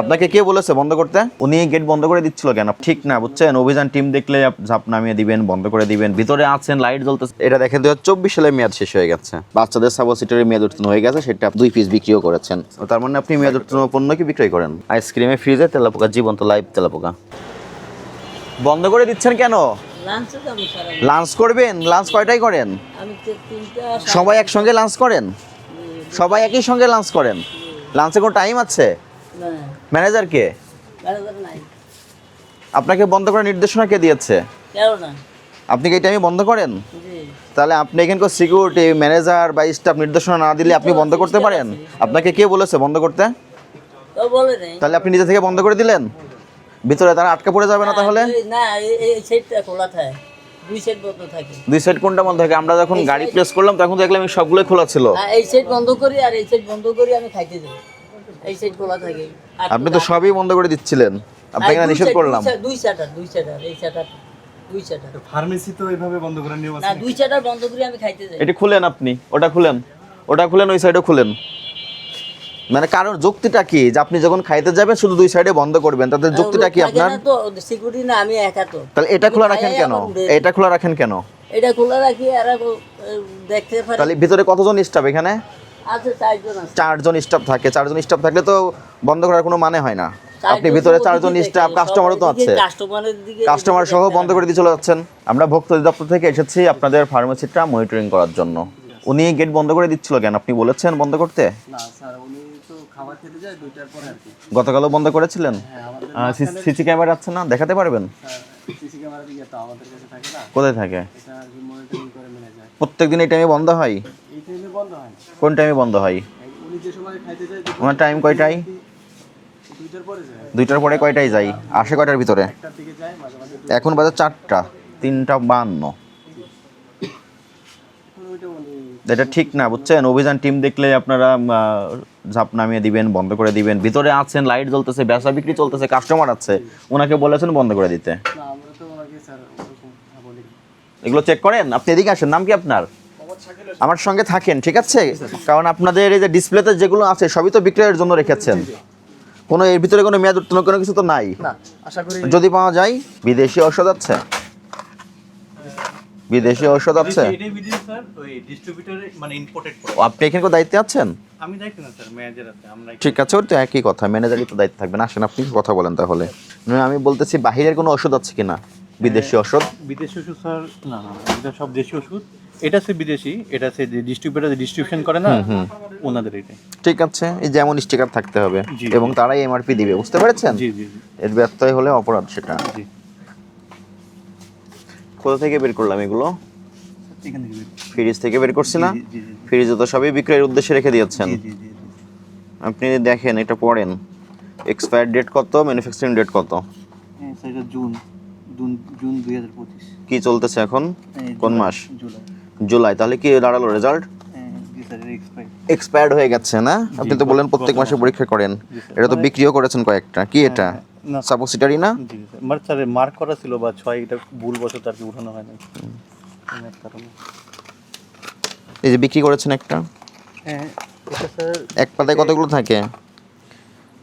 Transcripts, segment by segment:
আপনাকে কে বলেছে বন্ধ করতে? উনি গেট বন্ধ করে দিচ্ছিল কেন? ঠিক না বুঝছেন? অভিযান টিম দেখলে ঝাপ নামিয়ে দিবেন বন্ধ করে দিবেন। ভিতরে আছেন লাইট জ্বলতেছে। এটা দেখেন দু চব্বিশ সালে মেয়াদ শেষ হয়ে গেছে। বাচ্চাদের সাবো সিটারের মেয়াদ উত্তীর্ণ হয়ে গেছে সেটা দুই পিস বিক্রিও করেছেন। তার মানে আপনি মেয়াদ উত্তীর্ণ পণ্য কি বিক্রয় করেন? আইসক্রিমে ফ্রিজে তেলাপোকা জীবন্ত লাইভ তেলাপোকা। বন্ধ করে দিচ্ছেন কেন? লাঞ্চে যাব স্যার আমি। লাঞ্চ করবেন? লাঞ্চ কয়টাই করেন? আমি তো তিনটা সবাই একসঙ্গে লাঞ্চ করেন? সবাই একই সঙ্গে লাঞ্চ করেন? লাঞ্চে কোনো টাইম আছে? ম্যানেজার নাই। আপনাকে বন্ধ করার নির্দেশনা কে দিয়েছে? আপনি কি এই টাইমে বন্ধ করেন? তাহলে আপনি এখানকার সিকিউরিটি ম্যানেজার বা স্টাফ নির্দেশনা না দিলে আপনি বন্ধ করতে পারেন? আপনাকে কে বলেছে বন্ধ করতে? তাহলে আপনি নিজে থেকে বন্ধ করে দিলেন? ভিতরে তারা আটকা পড়ে যাবে না তাহলে? না এই- এই খোলা থাকে। দুই সেট বন্ধ থাকে। দুই সাইড কোনটা বন্ধ থাকে? আমরা যখন গাড়ি প্রেস করলাম তখন দেখলাম সবগুলোই খোলা ছিল। এই সেট বন্ধ করি আর এই সেট বন্ধ করি আমি খাইতে যাই। এই সেট খোলা থাকে। আপনি তো সবই বন্ধ করে দিচ্ছিলেন। আপনাকে না নিষেধ করলাম। দুই set- দুই সেটার এই সেটার দুই ফার্মেসি তো এইভাবে বন্ধ করার নিয়ম না দুই বন্ধ করি আমি খাইতে যাই। এটি খুলেন আপনি ওটা খুলেন। ওটা খুলেন ওই সাইডও খুলেন। মানে কারণ যুক্তিটা কি? যে আপনি যখন খাইতে যাবেন শুধু দুই সাইডে বন্ধ করবেন। তাতে যুক্তিটা কি আপনার? তো সিকিউরিটি না আমি একা তো। তাহলে এটা খোলা রাখেন কেন? এটা খোলা রাখেন কেন? এটা খোলা রাখি আর দেখতে পারি। তাহলে ভিতরে কতজন স্টাফ এখানে? চারজন স্টাফ থাকে চারজন স্টাফ থাকলে তো বন্ধ করার কোনো মানে হয় না। আপনি ভিতরে চারজন স্টাফ কাস্টমারও তো আছে। কাস্টমার সহ বন্ধ করে দিয়ে চলে যাচ্ছেন। আমরা ভোক্তা দপ্তর থেকে এসেছি আপনাদের ফার্মেসিটা মনিটরিং করার জন্য। উনি গেট বন্ধ করে দিচ্ছিল কেন? আপনি বলেছেন বন্ধ করতে? না স্যার উনি তো খাবার খেতে যায় দুইটার পরে আর কি। গতকালও বন্ধ করেছিলেন? হ্যাঁ সিসি ক্যামেরা আছে না? দেখাতে পারবেন? সিসি ক্যামেরা দিয়ে তো আমাদের কাছে থাকে না। কোথায় থাকে? এটা আর কি মনিটরিং করে যায়। প্রত্যেক দিন এই টাইমে বন্ধ হয় এই টাইমে বন্ধ হয় না কোন টাইমে বন্ধ হয়? ওনার টাইম কয়টায়? দুইটার পরে কয়টায় যাই? আসে কয়টার ভিতরে? এখন বাজার চারটা তিনটা বান্ন। এটা ঠিক না বুঝছেন? অভিযান টিম দেখলে আপনারা ঝাপ নামিয়ে দিবেন বন্ধ করে দিবেন। ভিতরে আছেন লাইট জ্বলতেছে ব্যবসা বিক্রি চলতেছে কাস্টমার আছে। ওনাকে বলেছেন বন্ধ করে দিতে। বলি এগুলো চেক করেন? আপনি এদিকে আসেন নাম কি আপনার? আমার সঙ্গে থাকেন ঠিক আছে? কারণ আপনাদের এই যে ডিসপ্লেতে যেগুলো আছে সবই তো বিক্রয়ের জন্য রেখেছেন। কোনো এর ভিতরে কোনো মেয়াদ উত্তীর্ণ কোনো কিছু তো নাই। আশা করি যদি পাওয়া যায় বিদেশি ঔষধ আছে? বিদেশি ঔষধ আছে? মানে ইম্পোর্টেড করে আপনি এখানে দায়িত্বে আছেন? আমি দেখি না স্যার ম্যানেজার আছে আমরা ঠিক আছে ওর তো একই কথা ম্যানেজারই তো দায়িত্ব থাকবেন। আসেন আপনি কথা বলেন তাহলে। আমি বলতেছি বাহিরের কোনো ওষুধ আছে কিনা? বিদেশি ওষুধ? বিদেশি ওষুধ স্যার না না এটা সব দেশি ওষুধ। এটা সে বিদেশি এটা সে যে ডিস্ট্রিবিউটর ডিস্ট্রিবিউশন করে না ওনাদের এটা ঠিক আছে এই যেমন স্টিকার থাকতে হবে। এবং তারাই এমআরপি দিবে বুঝতে পেরেছেন? জি জি এর ব্যত্যয় হলে অপরাধ সেটা। জি। কোথা থেকে বের করলাম এগুলো? ফ্রিজ থেকে বের করছি না? ফ্রিজে তো সবই বিক্রয়ের উদ্দেশ্যে রেখে দিয়েছেন। আপনি দেখেন এটা পড়েন। এক্সপায়ার ডেট কত? ম্যানুফ্যাকচারিং ডেট কত? হ্যাঁ জুন। জুন দুই হাজার পঁচিশ। কি চলতেছে এখন? কোন মাস? জুলাই। জুলাই তাহলে কি দাঁড়াল রেজাল্ট হ্যাঁ এটা এক্সপায়ার্ড হয়ে গেছে না? আপনি তো বললেন প্রত্যেক মাসে পরীক্ষা করেন। এটা তো বিক্রিও করেছেন কয়েকটা। কি এটা? না। সাপোসিটারি না? জি স্যার মার্ক করা ছিল বা ছয় এটা ভুল বছর আর কি উঠানো হয় না এই যে বিক্রি করেছেন একটা? হ্যাঁ এটা স্যার এক পাতায় কতগুলো থাকে?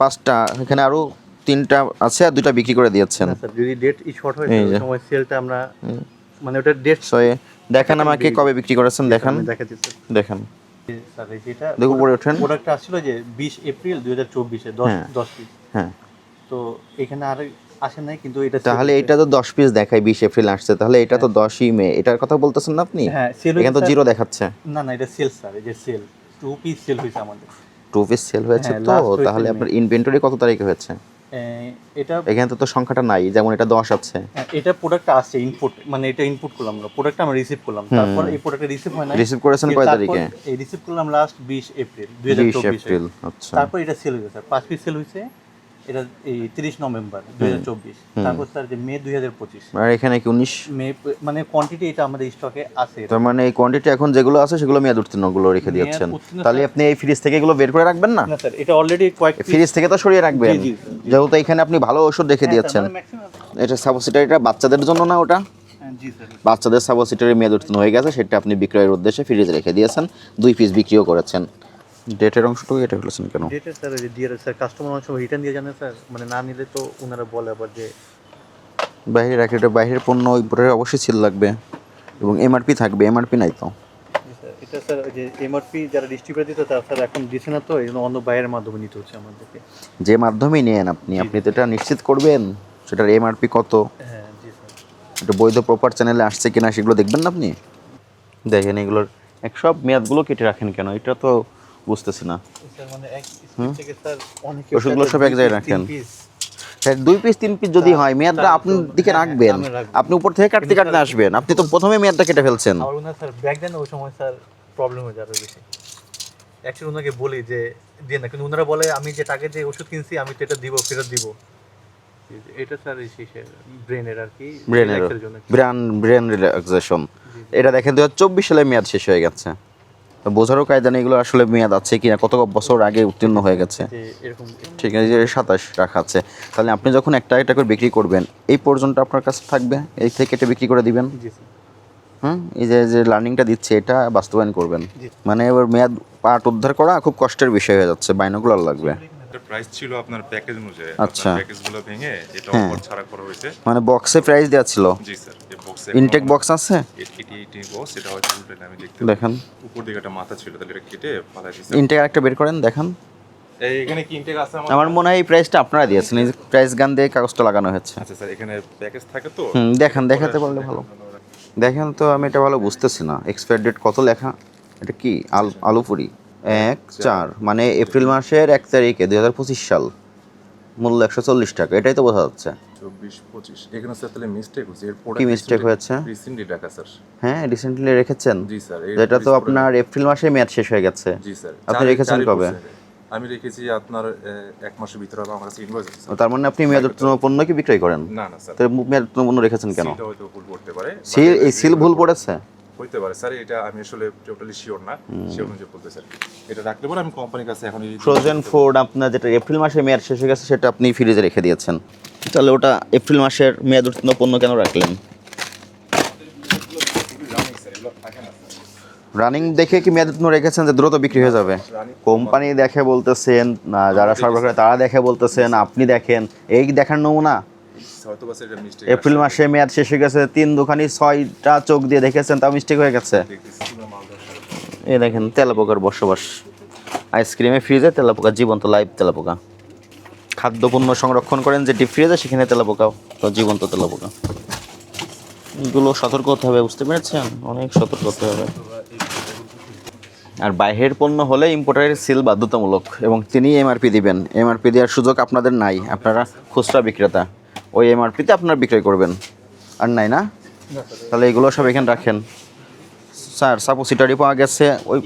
পাঁচটা এখানে আরও তিনটা আছে আর দুইটা বিক্রি করে দিয়েছেন। না যদি ডেট শর্ট হয় সময় সেলটা আমরা মানে ওটা ডেট সো এ- দেখান আমাকে কবে বিক্রি করেছেন দেখান। দেখান। দেখো উপরে ওঠেন। প্রোডাক্টটা আসছিল যে বিশ এপ্রিল দুই হাজার চব্বিশে দশ হ্যাঁ। দশ পিস হ্যাঁ। তো এখানে আর আসে নাই কিন্তু এটা তাহলে এটা তো দশ পিস দেখায় বিশ এপ্রিল আসছে। তাহলে এটা তো দশই মে। এটার কথা বলতেছেন না আপনি? হ্যাঁ এখানে তো জিরো দেখাচ্ছে। না না এটা সেল স্যার এই যে সেল টু পিস সেল হয়েছে আমাদের। টু পিস সেল হয়েছে হ্যাঁ, তো তাহলে আপনার ইনভেন্টরি কত তারিখে হয়েছে? এটা এখানে তো তো সংখ্যাটা নাই যেমন এটা দশ আছে। হ্যাঁ, এটা প্রোডাক্ট আছে ইনপুট মানে এটা ইনপুট করলাম আমরা প্রোডাক্ট আমরা রিসিভ করলাম। তারপর এই প্রোডাক্টটা রিসিভ হয় না রিসিভ করেছেন কয় তারিখে? এই রিসিভ করলাম লাস্ট বিশ এপ্রিল দুই হাজার বিশ চব্বিশে। এপ্রিল আচ্ছা। তারপর এটা সেল হয়েছে স্যার পাঁচ পিস সেল হয়েছে। এটা এই তিরিশ নভেম্বর দুই হাজার চব্বিশ। তারপর স্যার যে মে দুই হাজার পঁচিশ। আর এখানে কি উনিশ? মে মানে কোয়ান্টিটি এটা আমাদের স্টকে আছে তার মানে এই কোয়ান্টিটি এখন যেগুলো আছে সেগুলো মেয়াদ উত্তীর্ণগুলো রেখে দিয়েছেন। তাহলে আপনি এই ফ্রিজ থেকে এগুলো বের করে রাখবেন না? স্যার এটা অলরেডি কয়েক ফ্রিজ থেকে তো সরিয়ে রাখবেন। যেহেতু এখানে আপনি ভালো ওষুধ রেখে হ্যাঁ, দিয়েছেন। মানে এটা সাপোসিটারিটা বাচ্চাদের জন্য না ওটা? হ্যাঁ, বাচ্চাদের সাপোসিটারি মেয়াদ উত্তীর্ণ হয়ে গেছে সেটা আপনি বিক্রয়ের উদ্দেশ্যে ফ্রিজে রেখে দিয়েছেন। দুই পিস বিক্রিও করেছেন। ডেটের অংশটুকু এটা ফেলেছেন কেন? যেটা স্যার যে দিয়ে স্যার কাস্টমার অনেক সময় রিটার্ন দিয়ে জানে স্যার মানে না নিলে তো ওনারা বলে আবার যে বাইরে রাখে এটা বাইরের পণ্য ইম্পোর্টারে অবশ্যই সিল লাগবে। এবং এমআরপি থাকবে এমআরপি নাই তো। এটা স্যার যে এমআরপি যারা ডিস্ট্রিবিউটার দিত তারা স্যার এখন দিচ্ছে না তো এই জন্য অন্য বাইরের মাধ্যমে নিতে হচ্ছে আমাদেরকে। যে মাধ্যমেই নেন আপনি আপনি তো এটা নিশ্চিত করবেন সেটার এমআরপি কত? হ্যাঁ জি স্যার এটা বৈধ প্রপার চ্যানেলে আসছে কিনা সেগুলো দেখবেন না আপনি? দেখেন এগুলোর এক সব মেয়াদগুলো কেটে রাখেন কেন? এটা তো বুঝতেছি না। স্যার মানে এক স্পিড থেকে স্যার অনেক ওষুধগুলো সব এক জায়গায় রাখেন। হ্যাঁ, দুই পিস তিন পিস যদি হয় মেয়াদটা আপনার দিকে হ্যাঁ, রাখবেন। আপনি উপর থেকে কাটতে কাটতে আসবেন। আপনি তো প্রথমে মেয়াদটা কেটে ফেলছেন। স্যার ব্যাক দেন ওই সময় স্যার প্রবলেম হয়ে যাবে বেশি। অ্যাকচুয়ালি ওনাকে বলি যে দিয়ে না কিন্তু ওনারা বলে আমি যে টাকা যে ওষুধ কিনছি আমি তো এটা দিব ফেরত দিব। এটা স্যার ব্রেনের আর কি ব্রেনের relax এর জন্য। Brain brain relaxation. এটা দেখেন দু হাজার চব্বিশ সালে মেয়াদ শেষ হয়ে গেছে। বোঝারও কায়দা নেই এগুলো আসলে মেয়াদ আছে কিনা কত বছর আগে উত্তীর্ণ হয়ে গেছে। এরকম ঠিক আছে যে সাতাশ রাখা আছে। তাহলে আপনি যখন একটা একটা করে বিক্রি করবেন এই পর্যন্ত আপনার কাছে থাকবে? এই থেকে এটা বিক্রি করে দিবেন? জি হুম? এই যে যে লার্নিংটা দিচ্ছে এটা বাস্তবায়ন করবেন। মানে এবার মেয়াদ পাট উদ্ধার করা খুব কষ্টের বিষয় হয়ে যাচ্ছে বাইনোকুলার লাগবে। প্রাইস ছিল আপনার প্যাকেজ অনুযায়ী। আচ্ছা। প্যাকেজগুলো ভেঙে এটা হ্যাঁ। অফার ছাড়া করা হয়েছে। মানে বক্সে প্রাইস দেওয়া ছিল। জি স্যার। ইনটেক বক্স আছে? এটি এটি বক্স এটা হয়তো উল্টে আমি দেখতে দেখেন। উপর দিকে একটা মাথা ছিল তাহলে এটা কেটে দিয়েছে। ইনটেক আরেকটা বের করেন দেখেন। এখানে কি ইনটেক আছে আমার? আমার মনে হয় এই প্রাইসটা আপনারা দিয়েছেন এই প্রাইস গান দিয়ে কাগজটা লাগানো হয়েছে। আচ্ছা স্যার এখানে প্যাকেজ থাকে তো? হুম দেখান দেখাতে পারলে ভালো। দেখেন তো আমি এটা ভালো বুঝতেছি না। এক্সপায়ার ডেট কত লেখা? এটা কি? আল আলুপুরি। এক চার। মানে এপ্রিল মাসের এক তারিখে দুই হাজার পঁচিশ সাল। মূল্য একশো চল্লিশ টাকা এটাই তো বোঝা যাচ্ছে। চব্বিশ পঁচিশ এখানে স্যার তাহলে মিস্টেক হয়েছে এর কি mistake হয়েছে? রিসেন্টলি ডাকা স্যার হ্যাঁ রিসেন্টলি রেখেছেন? জি স্যার যেটা তো আপনার এপ্রিল মাসে মেয়াদ শেষ হয়ে গেছে। জি স্যার আপনি রেখেছেন কবে? আমি রেখেছি আপনার এক মাসের ভিতরে আমার কাছে ইনভয়েস তার মানে আপনি মেয়াদ উত্তীর্ণ পণ্য কি বিক্রয় করেন? না না স্যার মেয়াদ উত্তীর্ণ পণ্য রেখেছেন কেন? সিলটা হয়তো ভুল করতে পারে সিল এই সিল ভুল পড়েছে? হইতে পারে। স্যার এটা আমি আসলে টোটালি শিওর না। সে অনুযায়ী বলতে স্যার এটা রাখলে পরে আমি কোম্পানির কাছে এখন ফ্রোজেন ফুড আপনার যেটা এপ্রিল মাসে মেয়াদ শেষ হয়ে গেছে সেটা আপনি ফ্রিজে রেখে দিয়েছেন। তাহলে ওটা এপ্রিল মাসের মেয়াদ উত্তীর্ণ পণ্য কেন রাখলেন? রানিং দেখে কি মেয়াদ উত্তীর্ণ রেখেছেন যে দ্রুত বিক্রি হয়ে যাবে? কোম্পানি দেখে বলতেছেন না যারা সরবরাহ করে তারা দেখে বলতেছেন আপনি দেখেন। এই দেখার নমুনা এপ্রিল মাসে মেয়াদ শেষ হয়ে গেছে তিন দোকানি ছয়টা চোখ দিয়ে দেখেছেন তাও মিস্টেক হয়ে গেছে। এই দেখেন তেলাপোকার বসবাস। আইসক্রিমে ফ্রিজে তেলাপোকা জীবন্ত লাইভ তেলাপোকা। খাদ্যপণ্য সংরক্ষণ করেন যে ডিপ ফ্রিজে সেখানে তেলাপোকা তো জীবন্ত তেলাপোকা। এগুলো সতর্ক হতে হবে বুঝতে পেরেছেন? অনেক সতর্ক হতে হবে। আর বাইরের পণ্য হলে ইম্পোর্টারের সিল বাধ্যতামূলক এবং তিনি এমআরপি দিবেন। এমআরপি দেওয়ার সুযোগ আপনাদের নাই আপনারা খুচরা বিক্রেতা। ওই এমআরপিতে আপনারা বিক্রয় করবেন। আর নাই না? তাহলে এগুলো সব এখানে রাখেন। স্যার সাপোসিটারি পাওয়া গেছে ওই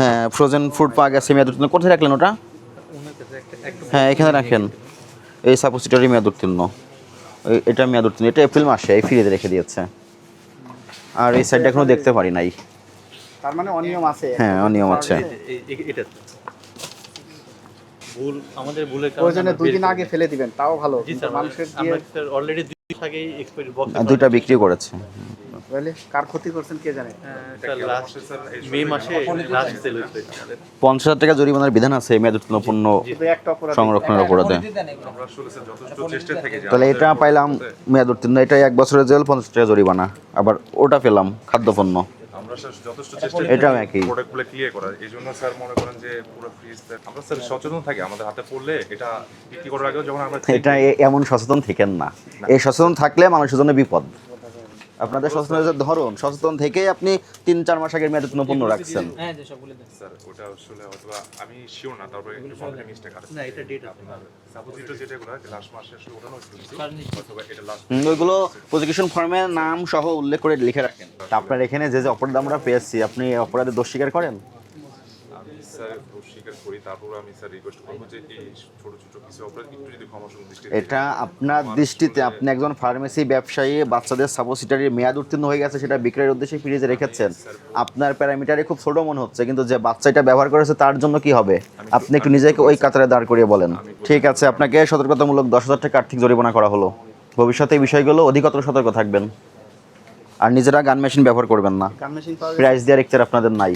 হ্যাঁ ফ্রোজেন ফুড পাওয়া গেছে মেয়াদ উত্তীর্ণ কোথায় রাখলেন ওটা? হ্যাঁ এখানে রাখেন। এই সাপোসিটারি মেয়াদ উত্তীর্ণ এটা মেয়াদ উত্তীর্ণ এটা এপ্রিল মাসে এই ফ্রিজে রেখে দিয়েছে। আর এই সাইডটা এখনও দেখতে পারি নাই। তার মানে অনিয়ম আছে। হ্যাঁ অনিয়ম আছে। ভুল আমাদের ভুলের কারণে প্রয়োজনে দুই দিন আগে ফেলে দিবেন তাও ভালো জি স্যার মানুষের দিয়ে স্যার অলরেডি দুই দিন আগেই এক্সপায়ারি বক্স দুইটা বিক্রি করেছে। বুঝলে কার ক্ষতি করছেন কে জানে? স্যার লাস্ট মে মাসে লাস্ট সেল হয়েছে। পঞ্চাশ হাজার টাকা জরিমানার বিধান আছে এই মেয়াদ উত্তীর্ণ পণ্য একটা সংরক্ষণের অপরাধে। আমরা আসলে স্যার যথেষ্ট চেষ্টা থেকে যে তাহলে এটা পাইলাম মেয়াদ উত্তীর্ণ এটা এক বছরের জেল পঞ্চাশ টাকা জরিমানা। আবার ওটা পেলাম খাদ্যপণ্য। যথেষ্ট চেষ্টা এটা একই। প্রোডাক্টগুলো ক্লিয়ার করার। এই জন্য স্যার মনে করেন যে পুরো ফ্রিজ আমরা স্যার সচেতন থাকি আমাদের হাতে পড়লে এটা বিক্রি করার আগেও যখন আমরা এটা এমন সচেতন থাকেন না। এই সচেতন থাকলে মানুষের জন্য বিপদ। আপনাদের সচেতনতার ধরন সচেতন থেকে আপনি তিন চার মাস আগের মেয়াদ পণ্য রাখছেন। হ্যাঁ যে সবগুলো স্যার ওটা আসলে হয়তো আমি শিওর না তারপরে একটু মিস্টেক আছে না। এটা ডেট আপনার। সাপোজিটো যেটাগুলো লাস্ট মাসে আসলে ওঠানো হয়েছিল এটা লাস্ট ওইগুলো প্রসিকিউশন ফর্মে নাম সহ উল্লেখ করে লিখে রাখেন। তা আপনার এখানে যে যে অপরাধ আমরা পেয়েছি আপনি অপরাধে দোষ স্বীকার করেন? স্যার স্বীকার করি তারপর আমি স্যার রিকোয়েস্ট করব যে এই ছোট ছোট কিছু অপরাধ একটু যদি ক্ষমা দৃষ্টিতে এটা আপনার দৃষ্টিতে আপনি একজন ফার্মেসি ব্যবসায়ী বাচ্চাদের সাপোসিটারি মেয়াদ উত্তীর্ণ হয়ে গেছে সেটা বিক্রয়ের উদ্দেশ্যে ফ্রিজে রেখেছেন। আপনার প্যারামিটারে খুব ছোট মনে হচ্ছে কিন্তু যে বাচ্চাটা ব্যবহার করেছে তার জন্য কি হবে? আপনি একটু নিজেকে ওই কাতারে দাঁড় করিয়ে বলেন। ঠিক আছে আপনাকে সতর্কতামূলক দশ হাজার টাকা আর্থিক জরিমানা করা হলো। ভবিষ্যতে এই বিষয়গুলো অধিকতর সতর্ক থাকবেন। আর নিজেরা গান মেশিন ব্যবহার করবেন না। গান প্রাইস দেওয়ার ইচ্ছার আপনাদের নাই।